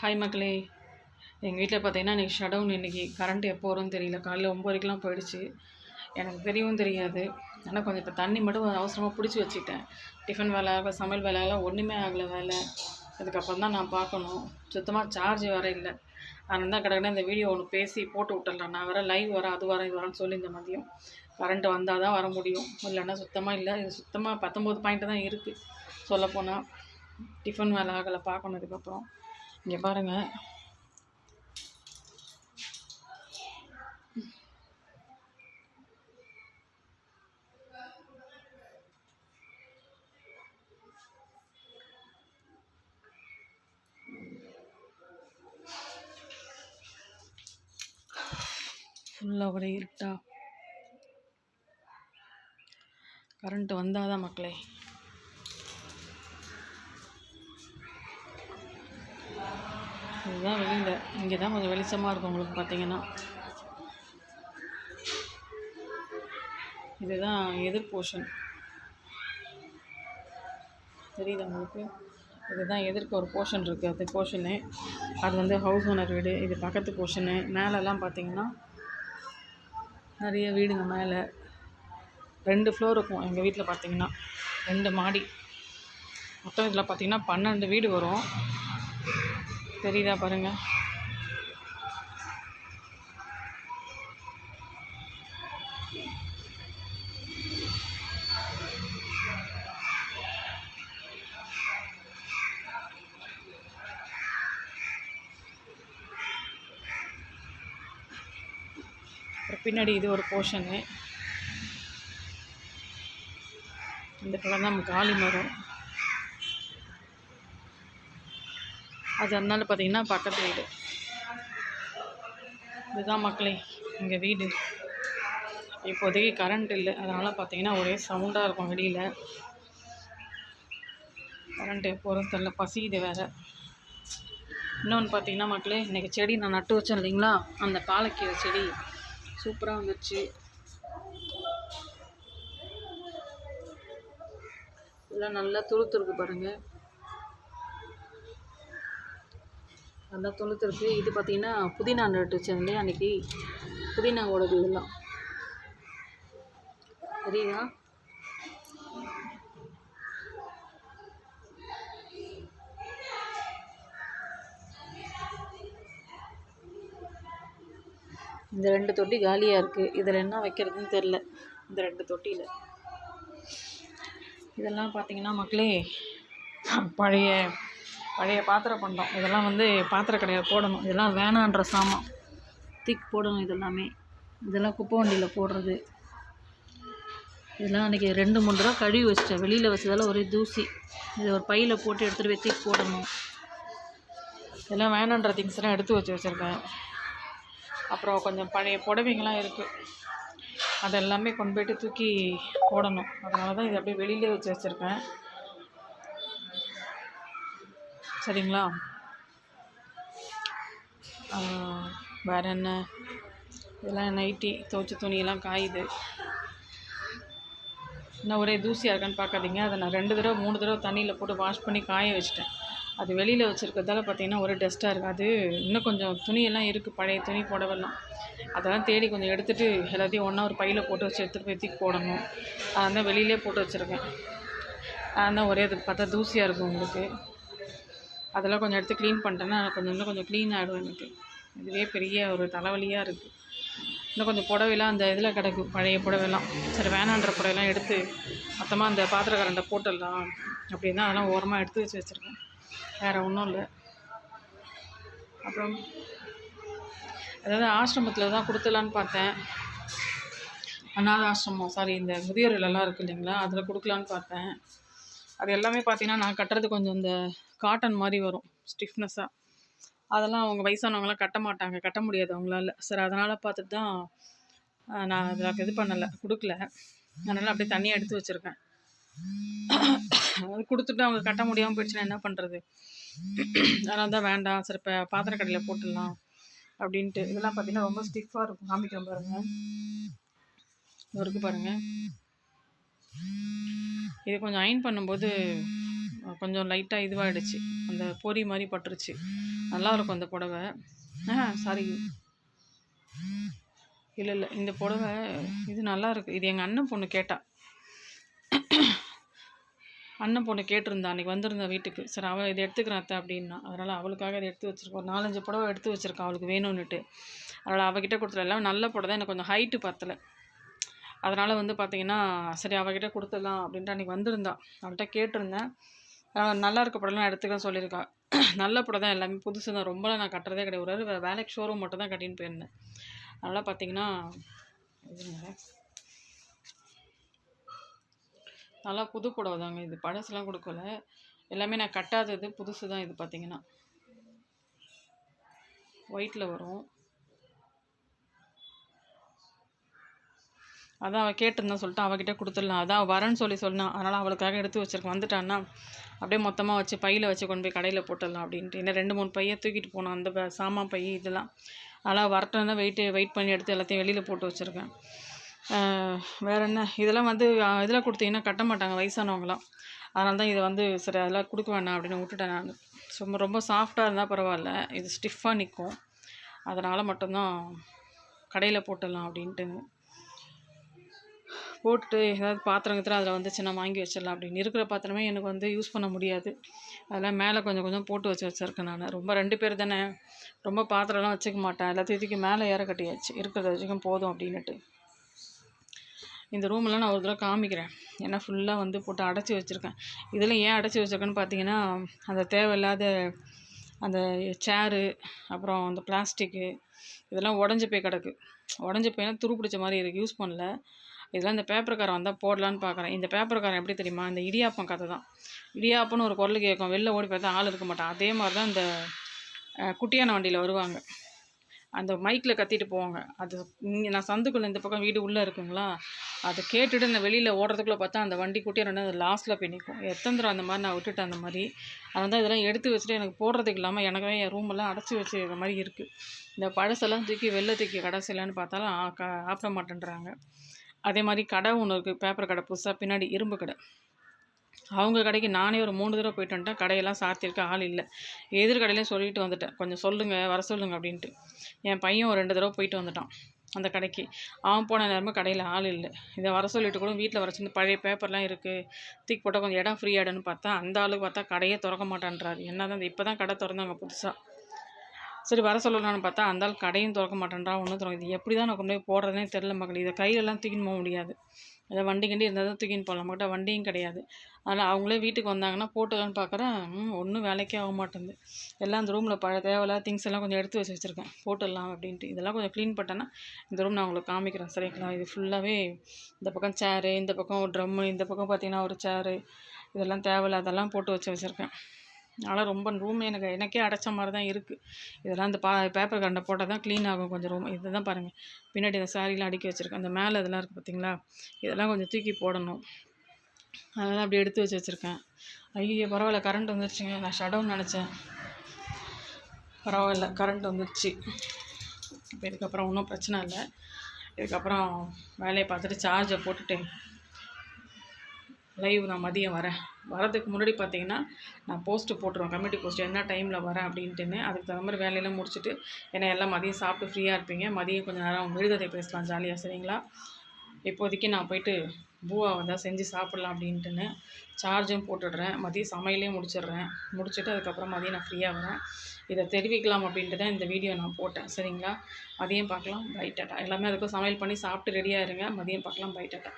Hi மக்களே எங்கள் வீட்டில் பார்த்தீங்கன்னா இன்றைக்கி ஷடவுன் இன்றைக்கி கரண்ட் எப்போ வரும்னு தெரியல. காலையில் ஒம்பதுக்கெலாம் போயிடுச்சு. எனக்கு தெரியவும் தெரியாது. ஆனால் கொஞ்சம் இப்போ தண்ணி மட்டும் அவசரமாக பிடிச்சி வச்சுட்டேன் டிஃபன் வேலை ஆகலை சமையல் வேலை ஒன்றுமே ஆகலை வேலை. அதுக்கப்புறம் தான் நான் பார்க்கணும். சுத்தமாக சார்ஜ் வர இல்லை. அதனால தான் கிடக்கிட்ட இந்த வீடியோ ஒன்று பேசி போட்டு விட்டுடலாம் நான் வர லைவ் வரேன் அது வரேன் இது வரேன்னு சொல்லி இந்த மதியம் கரண்ட் வந்தால் தான் வர முடியும். இல்லைன்னா சுத்தமாக இல்லை. இது சுத்தமாக பத்தொம்போது பாயிண்ட்டு தான் இருக்குது சொல்லப்போனால் டிஃபன் வேலை ஆகலை பார்க்கணும் இதுக்கப்புறம். இங்கே பாருங்கள் ஃபுல்லாக ஒரே இருட்டா. கரண்ட் வந்தால் தான் மக்களே. இதுதான் வெளியில். இங்கே தான் கொஞ்சம் வெளிச்சமாக இருக்கும் உங்களுக்கு பார்த்தீங்கன்னா இதுதான் எதிர் போர்ஷன் தெரியுதா உங்களுக்கு? இதுதான் எதிர்க்க ஒரு போர்ஷன் இருக்குது அது போர்ஷனு அது வந்து ஹவுஸ் ஓனர் வீடு. இது பக்கத்து போர்ஷனு மேலெல்லாம் பார்த்தீங்கன்னா நிறைய வீடுங்க மேலே. ரெண்டு ஃப்ளோர் இருக்கும் எங்கள் வீட்டில் பார்த்தீங்கன்னா ரெண்டு மாடி. மொத்தம் இதில் பார்த்தீங்கன்னா பன்னெண்டு வீடு வரும். தெரியுதா பாருங்கள் அப்புறம் பின்னாடி இது ஒரு போர்ஷனு இந்த பக்கம் தான் காலி மரம் அது அதனால் பார்த்தீங்கன்னா பக்கத்து வீடு. இதுதான் மக்களே எங்கள் வீடு. இப்போதைக்கு கரண்ட் இல்லை. அதனால் பார்த்தீங்கன்னா ஒரே சவுண்டாக இருக்கும் வெளியில். கரண்ட் போகிறது தெரில பசிக்குது வேறு. இன்னொன்று பார்த்தீங்கன்னா மக்களே இன்றைக்கி செடி நான் நட்டு வச்சேன் இல்லைங்களா? அந்த பாலக்கீரை செடி. சூப்பராக வந்துச்சு எல்லாம் நல்லா துளுத்துருக்கு பாருங்கள் நல்லா தொழுத்துருக்கு இது பார்த்தீங்கன்னா புதினா நட்டு வச்சேன் இல்லையா அன்றைக்கி புதினாவோட இதெல்லாம். சரிங்களா இந்த ரெண்டு தொட்டி காலியாக இருக்குது இதில் என்ன வைக்கிறதுன்னு தெரில இந்த ரெண்டு தொட்டியில். இதெல்லாம் பார்த்தீங்கன்னா மக்களே பழைய பழைய பாத்திர பண்டம் இதெல்லாம் வந்து பாத்திர கடையில் போடணும். இதெல்லாம் வேணான்ற சாமான். திக் போடணும் இதெல்லாமே. இதெல்லாம் குப்பை வண்டியில் போடுறது. இதெல்லாம் அன்றைக்கி ரெண்டு மூணு தடவை கழுவி வச்சிட்டேன். வெளியில் வச்சதால் ஒரே தூசி. இது ஒரு பையில் போட்டு எடுத்துகிட்டு போய் திக் போடணும். இதெல்லாம் வேணான்ற திங்ஸ் எல்லாம் எடுத்து வச்சு வச்சுருக்கேன். அப்புறம் கொஞ்சம் பழைய புடவைங்களாம் இருக்குது அதெல்லாமே கொண்டு போய்ட்டு தூக்கி போடணும். அதனால தான் இதை அப்படியே வெளியிலே வச்சு வச்சுருக்கேன். சரிங்களா? வேறு என்ன? இதெல்லாம் நைட்டி துவைச்ச துணியெல்லாம் காயுது. இன்னும் ஒரே தூசியாக இருக்கான்னு பார்க்காதீங்க. அதை நான் ரெண்டு தடவை மூணு தடவை தண்ணியில் போட்டு வாஷ் பண்ணி காய வச்சிட்டேன். அது வெளியில் வச்சுருக்கிறதால பார்த்தீங்கன்னா ஒரு டஸ்ட்டாக இருக்குது அது இன்னும் கொஞ்சம் துணியெல்லாம் இருக்குது பழைய துணி புடவெல்லாம் அதெல்லாம் தேடி கொஞ்சம் எடுத்துகிட்டு எல்லாத்தையும் ஒன்றா ஒரு பையில் போட்டு வச்சு எடுத்துகிட்டு போய் தூக்கி போடணும். அதான் வெளியிலே போட்டு வச்சுருக்கேன். அதான் ஒரே இது பார்த்தா தூசியாக இருக்கும் உங்களுக்கு. அதெல்லாம் கொஞ்சம் எடுத்து க்ளீன் பண்ணிட்டேன்னா கொஞ்சம் இன்னும் கொஞ்சம் க்ளீன் ஆகிடும் எனக்கு. இதுவே பெரிய ஒரு தலைவலியாக இருக்குது இன்னும் கொஞ்சம் புடவைலாம் அந்த இதில் கிடக்கு பழைய புடவைலாம். சரி வேணான்ற புடவைலாம் எடுத்து மொத்தமாக அந்த பாத்திரக்கரண்டை போட்டுடலாம் அப்படின்னா அதெல்லாம் ஓரமாக எடுத்து வச்சு வச்சுருக்கேன். வேறு ஒன்றும் இல்லை. அப்புறம் அதாவது ஆசிரமத்தில் தான் கொடுத்துலான்னு பார்த்தேன். அநாத ஆசிரமம் சாரி இந்த முதியோர்களெல்லாம் இல்லெல்லாம் இருக்குது இல்லைங்களா? அதில் கொடுக்கலான்னு பார்த்தேன். அது எல்லாமே பார்த்தீங்கன்னா நான் கட்டுறது கொஞ்சம் இந்த காட்டன் மாதிரி வரும் ஸ்டிஃப்னஸ்ஸாக அதெல்லாம் அவங்க வயசானவங்களாம் கட்ட மாட்டாங்க கட்ட முடியாது அவங்களால. சரி அதனால் பார்த்துட்டு தான் நான் அதில் இது பண்ணலை கொடுக்கல. அதனால் அப்படியே தனியாக எடுத்து வச்சுருக்கேன். அது கொடுத்துட்டு அவங்க கட்ட முடியாமல் போயிடுச்சுன்னா என்ன பண்ணுறது அதனால தான் வேண்டாம் சரி இப்போ பாத்திர கடையில் போட்டுடலாம் அப்படின்ட்டு. இதெல்லாம் பார்த்தீங்கன்னா ரொம்ப ஸ்டிஃபாக இருக்கும். காமிக்கிறேன் பாருங்கள் இருக்குது பாருங்கள் இது கொஞ்சம் அயன் பண்ணும்போது கொஞ்சம் லைட்டாக இதுவாகிடுச்சு அந்த பொறி மாதிரி பட்டுருச்சு. நல்லா இருக்கும் அந்த புடவை. ஆ சாரி இல்லை இல்லை இந்த புடவை இது நல்லா இருக்குது இது எங்கள் அண்ணன் பொண்ணு கேட்டா. அண்ணன் பொண்ணு கேட்டிருந்தா அன்றைக்கி வந்திருந்தா வீட்டுக்கு. சரி அவள் இதை எடுத்துக்கிறான் அத்தை அப்படின்னா. அதனால் அவளுக்காக இதை எடுத்து வச்சுருக்கோம். ஒரு நாலஞ்சு புடவை எடுத்து வச்சுருக்கா அவளுக்கு வேணும்னுட்டு. அதனால் அவகிட்ட கொடுத்துடலாம் எல்லாம் நல்ல புடவை. தான் எனக்கு கொஞ்சம் ஹைட்டு பத்தலை. அதனால் வந்து பார்த்திங்கன்னா சரி அவகிட்ட கொடுத்துடலாம் அப்படின்ட்டு அன்றைக்கி வந்திருந்தா. அவள்கிட்ட கேட்டிருந்தேன். நல்லா இருக்க படம்லாம் எடுத்துக்க சொல்லியிருக்கா. நல்ல படம் தான் எல்லாமே. புதுசு தான். ரொம்பலாம் நான் கட்டுறதே கிடையாது. ஒரு வேறு வேலைக்கு ஷோரூம் மட்டும் தான் கட்டின்னு போயிருந்தேன். அதனால் பார்த்தீங்கன்னா நல்லா புது புடவை தாங்க இது. பழசுலாம் கொடுக்கல. எல்லாமே நான் கட்டாதது புதுசு தான் இது பார்த்தீங்கன்னா ஒயிட்டில் வரும். அதான் அவள் கேட்டிருந்தான் சொல்லிட்டு அவகிட்ட கொடுத்துடலாம். அதான் வரேன்னு சொல்லி சொன்னான் அதனால் அவளுக்காக எடுத்து வச்சிருக்கேன் வந்துட்டான்னா அப்படியே மொத்தமாக வச்சு பையில் வச்சு கொண்டு போய் கடையில் போட்டுடலாம் அப்படின்ட்டு. இன்னும் ரெண்டு மூணு பையை தூக்கிட்டு போனோம். அந்த சாமான் பை இதெல்லாம். அதனால் வரட்டோன்னா வெயிட் வெயிட் பண்ணி எடுத்து எல்லாத்தையும் வெளியில் போட்டு வச்சுருக்கேன். வேறு என்ன? இதெல்லாம் வந்து இதில் இதெல்லாம் கொடுத்தீங்கன்னா கட்ட மாட்டாங்க வயசானவங்களாம். அதனால தான் இதை வந்து சரி அதெல்லாம் கொடுக்க வேணாம் அப்படின்னு விட்டுட்டேன் நான். சும்மா ரொம்ப சாஃப்டாக இருந்தால் பரவாயில்ல. இது ஸ்டிஃபாக நிற்கும் அதனால் மட்டும்தான் கடையில் போட்டுடலாம் அப்படின்ட்டு போட்டு ஏதாவது பாத்திரம் கத்திரம் அதில் வந்துச்சுன்னா வாங்கி வச்சிடலாம் அப்படின்னு. இருக்கிற பாத்திரமே எனக்கு வந்து யூஸ் பண்ண முடியாது. அதெல்லாம் மேலே கொஞ்சம் கொஞ்சம் போட்டு வச்சு வச்சுருக்கேன் நான். ரொம்ப ரெண்டு பேர் தானே. ரொம்ப பாத்திரம்லாம் வச்சுக்க மாட்டேன். எல்லாத்தையும் தூக்கி மேலே ஏற கட்டியாச்சு. இருக்கிறத வச்சுக்கும் போதும் அப்படின்னுட்டு. இந்த ரூமெல்லாம் நான் ஒரு தடவை காமிக்கிறேன். ஏன்னா ஃபுல்லாக வந்து போட்டு அடைச்சி வச்சுருக்கேன். இதில் ஏன் அடைச்சி வச்சிருக்கேன்னு பார்த்தீங்கன்னா அந்த தேவையில்லாத அந்த சேரு அப்புறம் அந்த பிளாஸ்டிக்கு இதெல்லாம் உடஞ்சி போய் கிடக்கு. உடஞ்சி போய்னா துரு பிடிச்ச மாதிரி இருக்குது யூஸ் பண்ணல. இதெல்லாம் இந்த பேப்பர்காரன் வந்தால் போடலான்னு பார்க்குறேன் இந்த பேப்பர்காரன் எப்படி தெரியுமா? இந்த இடியாப்பம் கதை தான் இடியாப்பம்னு ஒரு குரல் கேட்கும். வெளில ஓடி பார்த்தா ஆள் இருக்க மாட்டான். அதே மாதிரி தான் இந்த குட்டியான வண்டியில் வருவாங்க. அந்த மைக்கில் கத்திட்டு போவாங்க. அது இங்கே நான் சந்துக்குள்ளே இந்த பக்கம் வீடு உள்ளே இருக்குங்களா? அதை கேட்டுட்டு நான் வெளியில் ஓடுறதுக்குள்ளே பார்த்தா அந்த வண்டி குட்டியாக வண்டி அது லாஸ்ட்டில் போய் நிற்கும் எத்தனை அந்த மாதிரி நான் விட்டுட்டேன் அந்த மாதிரி. அதை தான் இதெல்லாம் எடுத்து வச்சுட்டு எனக்கு போடுறதுக்கு இல்லாமல் எனக்கே என் ரூமெல்லாம் அடைச்சி வச்சுக்கிற மாதிரி இருக்குது இந்த பழசெல்லாம் தூக்கி வெளில தூக்கி கடைசிலான்னு பார்த்தாலும் க- ஆப்பிட மாட்டேன்றாங்க. அதே மாதிரி கடை ஒன்று இருக்குது பேப்பர் கடை புதுசாக பின்னாடி இரும்பு கடை. அவங்க கடைக்கு நானே ஒரு மூணு தடவை போயிட்டு வந்துட்டேன். கடையெல்லாம் சாத்தியிருக்க ஆள் இல்லை. எதிர்கடையிலையும் சொல்லிட்டு வந்துட்டேன். கொஞ்சம் சொல்லுங்கள் வர சொல்லுங்கள் அப்படின்ட்டு. என் பையன் ஒரு ரெண்டு தடவை போயிட்டு வந்துட்டான் அந்த கடைக்கு. அவன் போன நேரமும் கடையில் ஆள் இல்லை. இதை வர சொல்லிட்டு கூட வீட்டில் வர சின்ன பழைய பேப்பர்லாம் இருக்குது தூக்கி போட்டால் கொஞ்சம் இடம் ஃப்ரீ ஆகிடுன்னு பார்த்தா அந்த ஆளுக்கு பார்த்தா கடையே திறக்க மாட்டேன்றாரு. என்ன தான் இப்போ தான் கடை திறந்தாங்க புதுசாக சரி வர சொல்லலான்னு பார்த்தா அந்த ஆள் கடையும் திறக்க மாட்டேன்றா ஒன்றும் திறக்க இது எப்படி தான் நான் கொண்டு போய் போடுறதுனே தெரில மக்கள். இதை கையிலலாம் தூக்கின்னு போக முடியாது. அதை வண்டி கிண்டி இருந்தால் தான் தூக்கின்னு போகலாம். நம்மகிட்ட வண்டியும் கிடையாது. அதனால் அவங்களே வீட்டுக்கு வந்தாங்கன்னா போட்டுக்கலான்னு பார்க்குறேன். ஒன்றும் வேலைக்கே ஆக மாட்டேங்குது. எல்லாம் அந்த ரூமில் பழைய தேவையில்லாத திங்ஸ் எல்லாம் கொஞ்சம் எடுத்து வச்சு வச்சுருக்கேன். போட்டுடலாம் அப்படின்ட்டு. இதெல்லாம் கொஞ்சம் க்ளீன் பண்ணிட்டேன்னா இந்த ரூம் நான் உங்களுக்கு காமிக்கிறேன். சரிங்களா? இது ஃபுல்லாகவே இந்த பக்கம் சேரு இந்த பக்கம் ஒரு ட்ரம்மு இந்த பக்கம் பார்த்தீங்கன்னா ஒரு சேரு இதெல்லாம் தேவையில்லாதெல்லாம் போட்டு வச்சு வச்சுருக்கேன். அதனால் ரொம்ப ரூம் எனக்கு எனக்கே அடைச்ச மாதிரி தான் இருக்குது இதெல்லாம் இந்த பா பேப்பர் கண்டை போட்டால் தான் க்ளீன் ஆகும் கொஞ்சம் ரூம் இதை தான் பாருங்கள் பின்னாடி இந்த சாரிலாம் அடுக்கி வச்சுருக்கேன். அந்த மேலே இதெல்லாம் இருக்குது பார்த்தீங்களா இதெல்லாம் கொஞ்சம் தூக்கி போடணும். அதெல்லாம் அப்படி எடுத்து வச்சு வச்சுருக்கேன். ஐயோ பரவாயில்ல. கரண்ட் வந்துருச்சுங்க. நான் ஷடவுன் நினச்சேன். பரவாயில்ல. கரண்ட் வந்துருச்சு. இப்போ இதுக்கப்புறம் ஒன்றும் பிரச்சனை இல்லை. இதுக்கப்புறம் வேலையை பார்த்துட்டு சார்ஜை போட்டுட்டேன். லைவ் நான் மதியம் வரேன். வரதுக்கு முன்னாடி பார்த்தீங்கன்னா நான் போஸ்ட்டு போட்டுருவேன். கமிட்டி போஸ்ட் என்ன டைமில் வரேன் அப்படின்ட்டுன்னு. அதுக்கு தகுந்த மாதிரி வேலையெல்லாம் முடிச்சுட்டு ஏன்னா எல்லாம் மதியம் சாப்பிட்டு ஃப்ரீயாக இருப்பீங்க. மதியம் கொஞ்சம் நேரம் விடுதலை பேசலாம் ஜாலியாக சரிங்களா? இப்போதைக்கு நான் போயிட்டு பூவா வந்தால் செஞ்சு சாப்பிட்லாம் அப்படின்ட்டுன்னு சார்ஜும் போட்டுடுறேன். மதியம் சமையலையும் முடிச்சிடுறேன். முடிச்சுட்டு அதுக்கப்புறம் மதியம் நான் ஃப்ரீயாக வரேன். இதை தெரிவிக்கலாம் அப்படின்ட்டு தான் இந்த வீடியோ நான் போட்டேன். சரிங்களா? மதியம் பார்க்கலாம். பை டாட்டா எல்லாமே அதுக்கும் சமையல் பண்ணி சாப்பிட்டு ரெடியாக இருங்க. மதியம் பார்க்கலாம். By tata